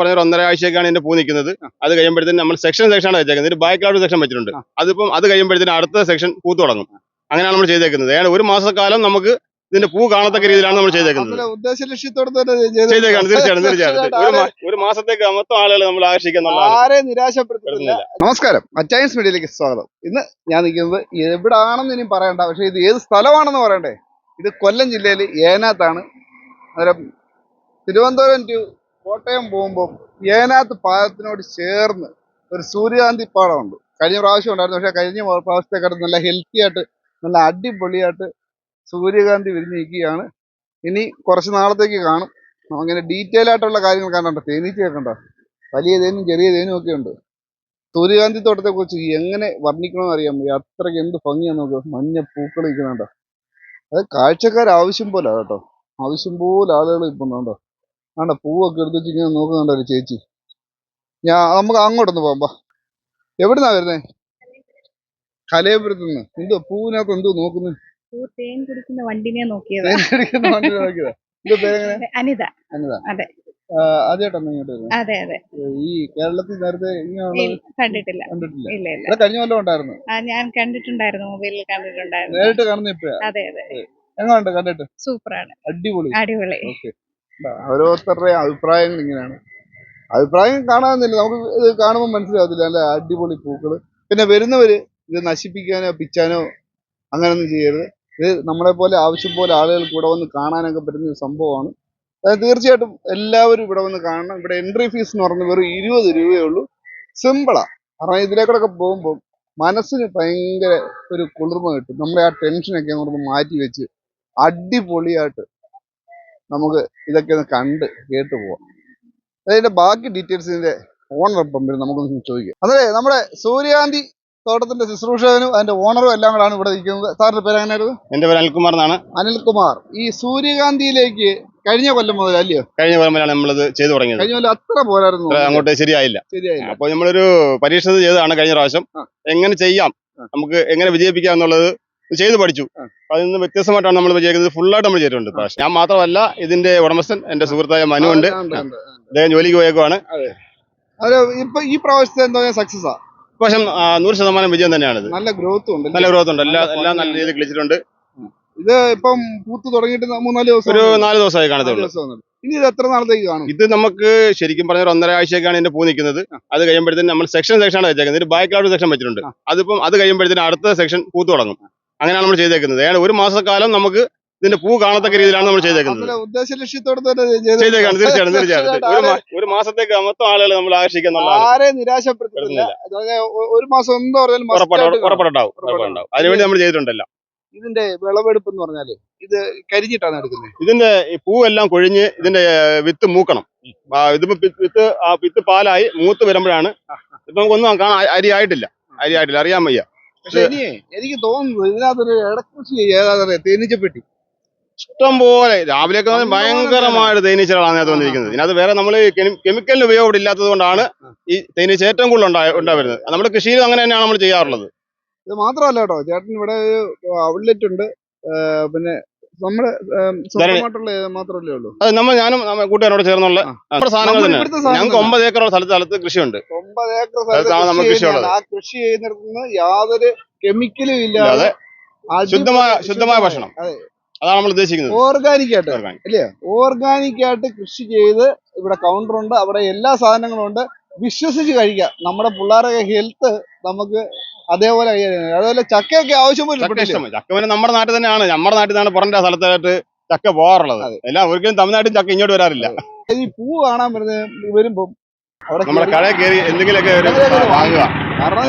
പറഞ്ഞ ഒരു ഒന്നര ആഴ്ചയൊക്കെയാണ് ഇതിന്റെ പൂ നിൽക്കുന്നത്. അത് കഴിയുമ്പോഴത്തേക്കും നമ്മൾ സെക്ഷൻ സെക്ഷനാണ് വെച്ചേക്കുന്നത്. ഒരു ബാക്കിലോട്ട് സെക്ഷൻ വെച്ചിട്ടുണ്ട്. അതിപ്പം അത് കഴിയുമ്പോഴത്തേനും അടുത്ത സെക്ഷൻ പൂത്ത് തുടങ്ങും. അങ്ങനെയാണ് നമ്മൾ ചെയ്തേക്കുന്നത്. ഏതാണ്ട് ഒരു മാസക്കാലം നമുക്ക് ഇതിന്റെ പൂ കാണത്തക്ക രീതിയിലാണ് നമ്മൾ ചെയ്തേക്കുന്നത്. ഉദ്ദേശ ലക്ഷ്യത്തോടെ ചെയ്തേക്കാണ്. തീർച്ചയായിട്ടും തീർച്ചയായിട്ടും. ഒരു മാസത്തേക്ക് മൊത്തം ആളുകൾ നമ്മൾ ആകർഷിക്കുന്നുള്ളതാണ് ആരെ നിരാശപ്പെടുത്തുന്നില്ല. നമസ്കാരം. അച്ചയൻസ് മീഡിയയിലേക്ക് സ്വാഗതം. ഇന്ന് ഞാൻ നിൽക്കുന്നത് എവിടാണെന്ന് ഇനി പറയണ്ട. പക്ഷെ ഇത് ഏത് സ്ഥലമാണെന്ന് പറയണ്ടേ? ഇത് കൊല്ലം ജില്ലയിൽ ഏനാത്താണ് അന്നേരം തിരുവനന്തപുരം ടു കോട്ടയം പോകുമ്പോൾ ഏനാത്ത് പാലത്തിനോട് ചേർന്ന് ഒരു സൂര്യകാന്തി പാടമുണ്ട് കഴിഞ്ഞ പ്രാവശ്യം ഉണ്ടായിരുന്നു. പക്ഷെ കഴിഞ്ഞ പ്രാവശ്യത്തെക്കാട്ടും നല്ല ഹെൽത്തി ആയിട്ട് നല്ല അടിപൊളിയായിട്ട് സൂര്യകാന്തി വിരിഞ്ഞിരിക്കുകയാണ്. ഇനി കുറച്ച് നാളത്തേക്ക് കാണും. അങ്ങനെ ഡീറ്റെയിൽ ആയിട്ടുള്ള കാര്യങ്ങൾ കാണണ്ട തേനീച്ച കേൾക്കണ്ട വലിയ തേനും ചെറിയ തേനും ഒക്കെ ഉണ്ട്. സൂര്യകാന്തി തോട്ടത്തെ കുറിച്ച് എങ്ങനെ വർണിക്കണമെന്ന് വയ്യ അത്രയ്ക്ക് എന്ത് ഭംഗിയാന്ന് നോക്കുക മഞ്ഞ പൂക്കൾ നിൽക്കുന്നുണ്ടോ അത് കാഴ്ചക്കാർ ആവശ്യം പോലെ കേട്ടോ ആവശ്യം പോലെ ആളുകൾ ഇപ്പം ഉണ്ടോ ആണ്ട പൂവൊക്കെ എടുത്ത് വെച്ച് ഇങ്ങനെ നോക്കുന്നുണ്ടോ ഒരു ചേച്ചി? ഞാൻ നമുക്ക് അങ്ങോട്ടൊന്ന് പോകാം ബാ എവിടുന്നാ വരുന്നേ? കലയപുരത്ത് നിന്ന് എന്തോ പൂവിനകത്ത് എന്തോ നോക്കുന്നു. തേൻ കുടിക്കുന്ന വണ്ടിനെ നോക്കിയത്. എന്തോ പേരെങ്ങനെ? അനിത. അനിത. അതെ. ആദ്യമായിട്ടാണ് ഇങ്ങോട്ട് വരുന്നത് അതെ അതെ. ഈ കേരളത്തിൽ നേരത്തെ കണ്ടിട്ടില്ല. കണ്ടിട്ടില്ല. ഇല്ല ഇല്ല. ഇവിടെ കഴിഞ്ഞ കൊല്ലം ഉണ്ടായിരുന്നു? ആ ഞാൻ കണ്ടിട്ടുണ്ടായിരുന്നു മൊബൈലിൽ കണ്ടിട്ടുണ്ടായിരുന്നു. നേരിട്ട് കാണുന്ന ഇപ്പഴാ? അതെ അതെ. എങ്ങനെയുണ്ട് കണ്ടിട്ട്? സൂപ്പറാണ്. അടിപൊളി. അടിപൊളി. ഓരോരുത്തരുടെ അഭിപ്രായങ്ങൾ ഇങ്ങനെയാണ്. അഭിപ്രായം കാണാമെന്നില്ല നമുക്ക് ഇത് കാണുമ്പോൾ മനസ്സിലാവത്തില്ല. നല്ല അടിപൊളി പൂക്കൾ പിന്നെ വരുന്നവര് ഇത് നശിപ്പിക്കാനോ പിച്ചാനോ അങ്ങനെയൊന്നും ചെയ്യരുത്. ഇത് നമ്മളെ പോലെ ആവശ്യം പോലെ ആളുകൾ കൂടെ വന്ന് കാണാനൊക്കെ പറ്റുന്ന ഒരു സംഭവമാണ്. തീർച്ചയായിട്ടും എല്ലാവരും ഇവിടെ വന്ന് കാണണം. ഇവിടെ എൻട്രി ഫീസ് എന്ന് പറഞ്ഞാൽ വെറും ഇരുപത് രൂപയേ ഉള്ളൂ. സിമ്പിളാ. കാരണം ഇതിലേക്കൂടെ പോകുമ്പോൾ മനസ്സിന് ഭയങ്കര ഒരു കുളിർമ കിട്ടും. നമ്മുടെ ആ ടെൻഷനൊക്കെ അങ്ങോട്ട് മാറ്റി വെച്ച് അടിപൊളിയായിട്ട് നമുക്ക് ഇതൊക്കെ ഒന്ന് കണ്ട് കേട്ട് പോവാം. അതിന്റെ ബാക്കി ഡീറ്റെയിൽസ് ഇതിന്റെ ഓണർ വരും. നമുക്കൊന്ന് ചോദിക്കാം. അതെ നമ്മുടെ സൂര്യകാന്തി തോട്ടത്തിന്റെ ശുശ്രൂഷകനും അതിന്റെ ഓണറും എല്ലാം കൂടാണ് ഇവിടെ നിൽക്കുന്നത്. സാറിന്റെ പേര് എങ്ങനെയായിരുന്നു? എന്റെ പേര് അനിൽകുമാർ എന്നാണ്. അനിൽകുമാർ ഈ സൂര്യകാന്തിയിലേക്ക് കഴിഞ്ഞ കൊല്ലം മുതൽ അല്ലയോ? കഴിഞ്ഞ കൊല്ലം മുതലാണ് നമ്മളിത് ചെയ്തു തുടങ്ങിയത്. കഴിഞ്ഞ കൊല്ലം അത്ര പോരായിരുന്നു. അങ്ങോട്ട് ശരിയായില്ല. ശരിയായില്ല. അപ്പൊ നമ്മളൊരു പരീക്ഷണം ചെയ്തതാണ് കഴിഞ്ഞ പ്രാവശ്യം. എങ്ങനെ ചെയ്യാം? നമുക്ക് എങ്ങനെ വിജയിപ്പിക്കാം എന്നുള്ളത് ചെയ്ത് പഠിച്ചു. അതിൽ നിന്ന് വ്യത്യസ്തമായിട്ടാണ് നമ്മൾ ചെയ്യുന്നത് ഫുള്ളായിട്ട് നമ്മൾ ചെയ്തിട്ടുണ്ട് പക്ഷേ. ഞാൻ മാത്രമല്ല ഇതിന്റെ ഉടമസ്ഥൻ എന്റെ സുഹൃത്തായ മനു ഉണ്ട്. അദ്ദേഹം ജോലിക്ക് പോയേക്കുവാണ്. ഇപ്പൊ ഈ പ്രാവശ്യത്തെ എന്താ സക്സസ് ആ? നൂറ് ശതമാനം വിജയം തന്നെയാണിത്. നല്ല ഗ്രോത്ത് ഉണ്ട് നല്ല ഗ്രോത്ത് ഉണ്ട്. എല്ലാ എല്ലാം നല്ല. രീതിയിൽ കളിച്ചിട്ടുണ്ട്. ഇത് ഇപ്പം പൂത്ത് തുടങ്ങിയിട്ട് മൂന്നാൽ ദിവസം ഒരു. നാല് ദിവസമായി കാണത്തുള്ളൂ. ഇനി ഇത് എത്ര നാളത്തേക്ക് കാണും? ഇത് നമുക്ക് ശരിക്കും പറഞ്ഞ ഒരു ഒന്നര ആഴ്ചയൊക്കെയാണ് ഇതിന്റെ പൂ നിൽക്കുന്നത്. അത് കഴിയുമ്പോഴത്തേക്കും നമ്മൾ സെക്ഷൻ സെക്ഷനാണ് വെച്ചേക്കുന്നത്. ബാക്കിലോട്ട് സെക്ഷൻ വെച്ചിട്ടുണ്ട്. അതിപ്പം അത് കഴിയുമ്പോഴത്തേക്കും അടുത്ത സെക്ഷൻ പൂത്ത് തുടങ്ങും. അങ്ങനെയാണ് നമ്മൾ ചെയ്തേക്കുന്നത്. ഏതാണ്ട് ഒരു മാസക്കാലം നമുക്ക് ഇതിന്റെ പൂ കാണത്തക്ക രീതിയിലാണ് നമ്മൾ ചെയ്തേക്കുന്നത്. ഉദ്ദേശ ലക്ഷ്യത്തോടെ തന്നെ. ചെയ്തേക്കാണ്. തീർച്ചയായിട്ടും തീർച്ചയായിട്ടും. ഒരു മാസത്തേക്ക് മൊത്തം ആളുകൾ നമ്മൾ ആകർഷിക്കുന്നുണ്ടാവും ആരെ നിരാശപ്പെടുത്തുന്നില്ല. ഒരു മാസം എന്താ ഉറപ്പായിട്ടുണ്ടാവും അതിനുവേണ്ടി നമ്മൾ ചെയ്തിട്ടുണ്ടല്ലോ. ഇതിന്റെ വിളവെടുപ്പ് എന്ന് പറഞ്ഞാൽ ഇത് കരിഞ്ഞിട്ടാണ് എടുക്കുന്നത്? ഇതിന്റെ പൂവെല്ലാം കൊഴിഞ്ഞ് ഇതിന്റെ വിത്ത് മൂക്കണം. ഇതിപ്പോ വിത്ത് ആ വിത്ത് പാലായി മൂത്ത് വരുമ്പോഴാണ് ഇപ്പൊ നമുക്കൊന്നും കാണാൻ അരി ആയിട്ടില്ല. അരി ആയിട്ടില്ല. അറിയാൻ വയ്യ. പക്ഷെ ഇനിയേ എനിക്ക് തോന്നുന്നത് ഇതിനകത്തൊരു ഇടക്കൃഷി ഏതാ തേനീച്ചപ്പെട്ടി. ഇഷ്ടം പോലെ രാവിലെയൊക്കെ ഭയങ്കരമായിട്ട് തേനീച്ചകളാണ് അതിനകത്ത് വന്നിരിക്കുന്നത്. ഇതിനകത്ത് വേറെ നമ്മൾ കെമിക്കലിന് ഉപയോഗം ഇവിടെ ഇല്ലാത്തത് കൊണ്ടാണ് ഈ തേനീച്ച ഏറ്റവും കൂടുതൽ ഉണ്ടാ ഉണ്ടാവരുന്നത്. നമ്മുടെ കൃഷിയിൽ അങ്ങനെ തന്നെയാണ് നമ്മൾ ചെയ്യാറുള്ളത്. ഇത് മാത്രമല്ല കേട്ടോ ചേട്ടൻ ഇവിടെ ഒരു ഔട്ട്ലെറ്റ് ഉണ്ട്. പിന്നെ നമ്മുടെ സ്വന്തമായിട്ടുള്ള മാത്രമല്ലേ ഉള്ളൂ? അത് നമ്മൾ ഞാനും കൂട്ടുകാരോട് ചേർന്നുള്ള സാധനങ്ങൾ നമ്മൾ തന്നെ ഞങ്ങൾക്ക് ഒമ്പത് ഏക്കറോളം സ്ഥലത്ത് സ്ഥലത്ത് കൃഷിയുണ്ട്. ഒമ്പത് ഏക്കർ സ്ഥലത്താണ് കൃഷി കൃഷിയുള്ളത്. ആ കൃഷി ചെയ്യുന്നിടത്തുനിന്ന് യാതൊരു കെമിക്കലും ഇല്ലാതെ ഇല്ലാതെ ശുദ്ധമായ ശുദ്ധമായ ഭക്ഷണം. അതാണ് നമ്മൾ ഉദ്ദേശിക്കുന്നത്. ഓർഗാനിക്. ആയിട്ട് അല്ലേ? ഓർഗാനിക് ആയിട്ട് കൃഷി ചെയ്ത് ഇവിടെ കൗണ്ടർ ഉണ്ട്. അവിടെ എല്ലാ സാധനങ്ങളും ഉണ്ട്. വിശ്വസിച്ച് കഴിക്കാം. നമ്മുടെ പിള്ളേരുടെ ഹെൽത്ത് നമുക്ക് അതേപോലെ അതേപോലെ ചക്കയൊക്കെ ആവശ്യം പോലും ചക്ക ഇവിടില്ലേ? ഇഷ്ടം ചക്ക പിന്നെ നമ്മുടെ നാട്ടിൽ തന്നെയാണ്. നമ്മുടെ നാട്ടിൽ നിന്നാണ് പുറം സ്ഥലത്തായിട്ട് ചക്ക പോകാറുള്ളത്. എല്ലാം ഒരിക്കലും തമിഴ്നാട്ടിൽ ചക്ക ഇങ്ങോട്ട് വരാറില്ല. ഈ പൂ കാണാൻ വരുന്നത് വരുമ്പം നമ്മുടെ കടയിൽ കയറി എന്തെങ്കിലുമൊക്കെ വാങ്ങുക. കാരണം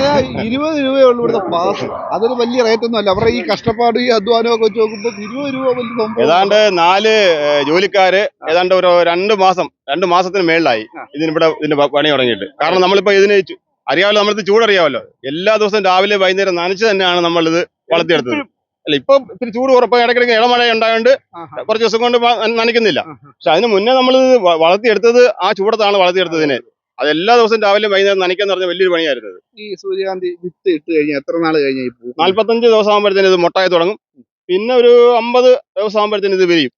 ഇരുപത് രൂപയേ ഉള്ളൂ ഇവിടുത്തെ പാസ് അതൊരു വലിയ റേറ്റ് ഒന്നും അല്ല. അവരുടെ ഈ കഷ്ടപ്പാട് ഈ അധ്വാനം ഒക്കെ വെച്ച് നോക്കുമ്പോൾ ഇരുപത് രൂപ വലിയ ഏതാണ്ട് നാല് ജോലിക്കാര് ഏതാണ്ട് ഒരു രണ്ട് മാസം രണ്ട് മാസത്തിന് മേളിലായി. ഇതിന് ഇതിനിവിടെ ഇതിന്റെ പണി തുടങ്ങിയിട്ട്. കാരണം നമ്മളിപ്പോ ഇതിന് അറിയാമല്ലോ നമ്മളത് ചൂടറിയാമല്ലോ. എല്ലാ ദിവസവും രാവിലെ വൈകുന്നേരം നനച്ച് തന്നെയാണ് നമ്മളിത് വളർത്തിയെടുത്തത്. അല്ല ഇപ്പൊ ഇത്തിരി ചൂട് കുറപ്പം ഇടയ്ക്കിടയ്ക്ക് ഇളമഴ ഉണ്ടായതുകൊണ്ട്. കുറച്ച് ദിവസം കൊണ്ട് നനയ്ക്കുന്നില്ല. പക്ഷെ അതിന് മുന്നേ നമ്മൾ വളർത്തിയെടുത്തത് ആ ചൂടത്താണ് വളർത്തിയെടുത്തതിന്. അത് എല്ലാ ദിവസവും രാവിലെ വൈകുന്നേരം നനയ്ക്കാന്ന് പറഞ്ഞ വലിയൊരു പണിയായിരുന്നു ഈ സൂര്യകാന്തി വിത്ത് ഇട്ട് കഴിഞ്ഞാൽ എത്ര നാൾ കഴിഞ്ഞ നാല്പത്തഞ്ച് ദിവസം ആകുമ്പോഴത്തേന് ഇത് മുട്ടായി തുടങ്ങും. പിന്നെ ഒരു അമ്പത് ദിവസം ആകുമ്പോഴത്തേന് ഇത് വിരിയും.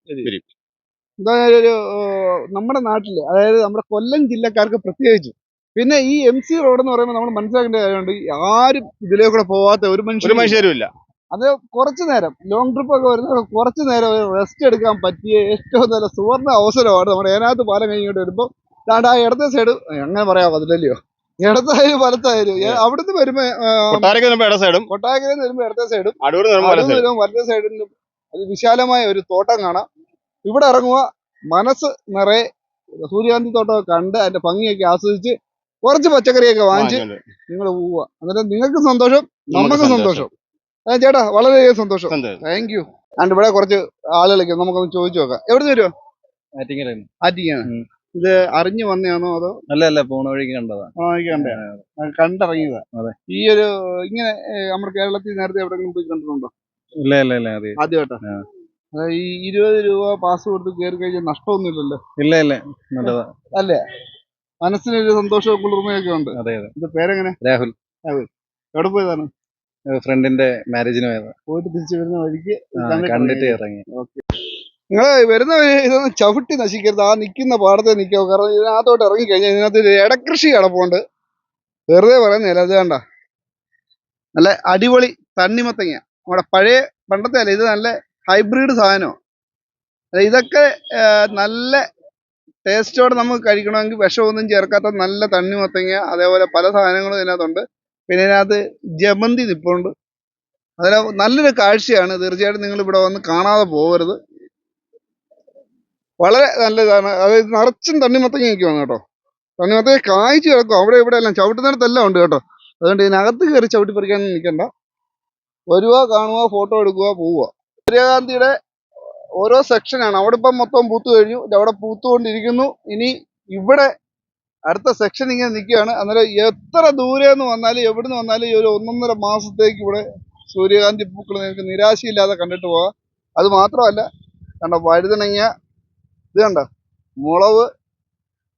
എന്തായാലും ഒരു നമ്മുടെ നാട്ടിൽ അതായത് നമ്മുടെ കൊല്ലം ജില്ലക്കാർക്ക് പ്രത്യേകിച്ച് പിന്നെ ഈ എം സി റോഡ് എന്ന് പറയുമ്പോൾ നമ്മൾ മനസ്സിലാക്കേണ്ട കാര്യമുണ്ട് ആരും ഇതിലേക്കൂടെ പോവാത്ത ഒരു മനുഷ്യരും ഇല്ല. അത് കുറച്ചു നേരം ലോങ് ട്രിപ്പ് ഒക്കെ വരുന്ന കുറച്ചു നേരം റെസ്റ്റ് എടുക്കാൻ പറ്റിയ ഏറ്റവും നല്ല സുവർണ അവസരമാണ് നമ്മുടെ ഏനാത്ത് പാലം കഴിഞ്ഞിട്ട് വരുമ്പോൾ ദാണ്ട് ആ ഇടത്തെ സൈഡ് അങ്ങനെ പറയാം അതിലല്ലയോ ഇടത്തായാലും വലത്തായാലും അവിടുന്ന് വരുമ്പോ സൈഡും കൊട്ടാരക്കരയിൽ നിന്ന് വരുമ്പോ ഇടത്തെ സൈഡും അടൂർ വരുമ്പോ വല അവിടുന്ന് സൈഡും വരുമ്പോ വലത്തെ സൈഡിലും അത് വിശാലമായ ഒരു തോട്ടം കാണാം. ഇവിടെ ഇറങ്ങുക മനസ്സ് നിറയെ സൂര്യകാന്തി തോട്ടം കണ്ട് അതിന്റെ ഭംഗിയൊക്കെ ആസ്വദിച്ച് കുറച്ച് പച്ചക്കറിയൊക്കെ വാങ്ങിച്ച് നിങ്ങൾ പോവുക. അന്നേരം നിങ്ങൾക്ക് സന്തോഷം നമുക്ക് സന്തോഷം. ആ, ചേട്ടാ വളരെയധികം സന്തോഷം. താങ്ക് യു ആണ്ട് ഇവിടെ കുറച്ച് ആളുകളൊക്കെ നമുക്കൊന്ന് ചോദിച്ചു നോക്കാം. എവിടെ നിന്ന്. വരുമോ ഇത് അറിഞ്ഞു വന്നതാണോ അതോ? അല്ല അല്ല പോണ വഴിക്ക് കണ്ടതാ. കണ്ടേ കണ്ടിറങ്ങിയതാ അതെ. ഈ ഒരു ഇങ്ങനെ നമ്മുടെ കേരളത്തിൽ നേരത്തെ എവിടെയെങ്കിലും പോയി കണ്ടിട്ടുണ്ടോ? ഇല്ല ഇല്ല ഇല്ല അതെ ആദ്യമായിട്ടാ. ഈ ഇരുപത് രൂപ പാസ് കൊടുത്ത് കയറി കഴിഞ്ഞാൽ നഷ്ടമൊന്നുമില്ലല്ലോ. ഇല്ല ഇല്ല. നല്ലതാ. അല്ലേ? മനസ്സിനൊരു സന്തോഷവും കുളിർമയൊക്കെ ഉണ്ട്. അതെ അതെ. ഇത് പേരെങ്ങനെ? രാഹുൽ. രാഹുൽ. എവിടെ പോയതാണ്? ഫ്രണ്ടിന്റെ മാരേജിന് പോയതാ. പോയിട്ട് തിരിച്ചു വരുന്ന വഴിക്ക് കണ്ടിട്ട് ഇറങ്ങി. ഓക്കെ. നിങ്ങൾ വരുന്ന ഇതൊന്ന് ഇതൊന്നും ചവിട്ടി നശിക്കരുത്. ആ നിൽക്കുന്ന പാടത്തെ നിൽക്കാവൂ കാരണം ഇതിനകത്തോട്ട് ഇറങ്ങിക്കഴിഞ്ഞാൽ ഇതിനകത്ത് ഒരു ഇടക്കൃഷി കിടപ്പുണ്ട്. വെറുതെ പറയുന്നില്ല അത് വേണ്ട നല്ല അടിപൊളി തണ്ണിമത്തങ്ങ. നമ്മുടെ പഴയ പണ്ടത്തെ അല്ല ഇത് നല്ല ഹൈബ്രിഡ് സാധനമാണ് ഇതൊക്കെ നല്ല ടേസ്റ്റോടെ നമുക്ക് കഴിക്കണമെങ്കിൽ വിഷമൊന്നും ചേർക്കാത്ത നല്ല തണ്ണി മത്തങ്ങ അതേപോലെ പല സാധനങ്ങളും ഇതിനകത്തുണ്ട്. പിന്നെ ഇതിനകത്ത് ജമന്തി നിപ്പുണ്ട്. അതിന് നല്ലൊരു കാഴ്ചയാണ്. തീർച്ചയായിട്ടും നിങ്ങൾ ഇവിടെ വന്ന് കാണാതെ പോകരുത്. വളരെ നല്ലതാണ്. അതായത് നിറച്ചും തണ്ണിമത്തങ്ങയൊക്കെയാണ് കേട്ടോ. തണ്ണിമത്തങ്ങ കായ്ച്ചു കിടക്കും. അവിടെ ഇവിടെ എല്ലാം ചവിട്ടുന്നിടത്തെല്ലാം ഉണ്ട് കേട്ടോ. അതുകൊണ്ട് ഇതിനകത്ത് കയറി ചവിട്ടി പറിക്കാൻ നിൽക്കണ്ട. വരുക കാണുക ഫോട്ടോ എടുക്കുക പോവുക സൂര്യകാന്തിയുടെ ഓരോ സെക്ഷനാണ് അവിടെ ഇപ്പം മൊത്തം പൂത്തു കഴിഞ്ഞു. അവിടെ പൂത്തുകൊണ്ടിരിക്കുന്നു. ഇനി ഇവിടെ അടുത്ത സെക്ഷൻ ഇങ്ങനെ നിൽക്കുകയാണ്. അന്നേരം എത്ര ദൂരെ നിന്ന് വന്നാലും എവിടെ നിന്ന് വന്നാലും ഈ ഒരു ഒന്നൊന്നര മാസത്തേക്ക് ഇവിടെ സൂര്യകാന്തി പൂക്കൾ നിങ്ങൾക്ക് നിരാശയില്ലാതെ കണ്ടിട്ട് പോകാം. അത് മാത്രമല്ല കണ്ട വഴുതനങ്ങ ഇത് കണ്ട മുളവ്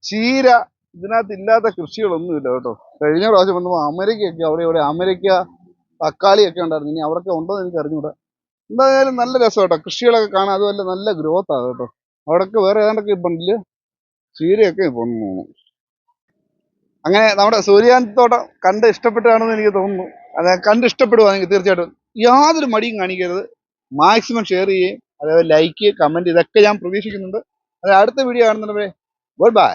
ചീര ഇതിനകത്ത് ഇല്ലാത്ത കൃഷികളൊന്നുമില്ല കേട്ടോ. കഴിഞ്ഞ പ്രാവശ്യം വന്നപ്പോൾ അമേരിക്കയൊക്കെ അവിടെ ഇവിടെ അമരയ്ക്ക തക്കാളിയൊക്കെ ഉണ്ടായിരുന്നു. ഇനി അവിടെയൊക്കെ ഉണ്ടോ എന്ന് എനിക്ക് അറിഞ്ഞൂടാ എന്തായാലും നല്ല രസം കേട്ടോ കൃഷികളൊക്കെ കാണാൻ അതുമല്ല നല്ല ഗ്രോത്ത് ആണ് കേട്ടോ. അവിടെയൊക്കെ വേറെ ഏതാണ്ടൊക്കെ ഇപ്പുണ്ടല്ലേ ചീരയൊക്കെ തോന്നുന്നു. അങ്ങനെ നമ്മുടെ സൂര്യാന്തോട്ടം കണ്ട് ഇഷ്ടപ്പെട്ടാണെന്ന് എനിക്ക് തോന്നുന്നു. അത് കണ്ട് ഇഷ്ടപ്പെടുവാണെങ്കിൽ തീർച്ചയായിട്ടും. യാതൊരു മടിയും കാണിക്കരുത്. മാക്സിമം ഷെയർ ചെയ്യുകയും അതേപോലെ ലൈക്ക് കമന്റ് ഇതൊക്കെ ഞാൻ പ്രതീക്ഷിക്കുന്നുണ്ട്. അത് അടുത്ത വീഡിയോ കാണുന്നുണ്ടേ ഗുഡ് ബൈ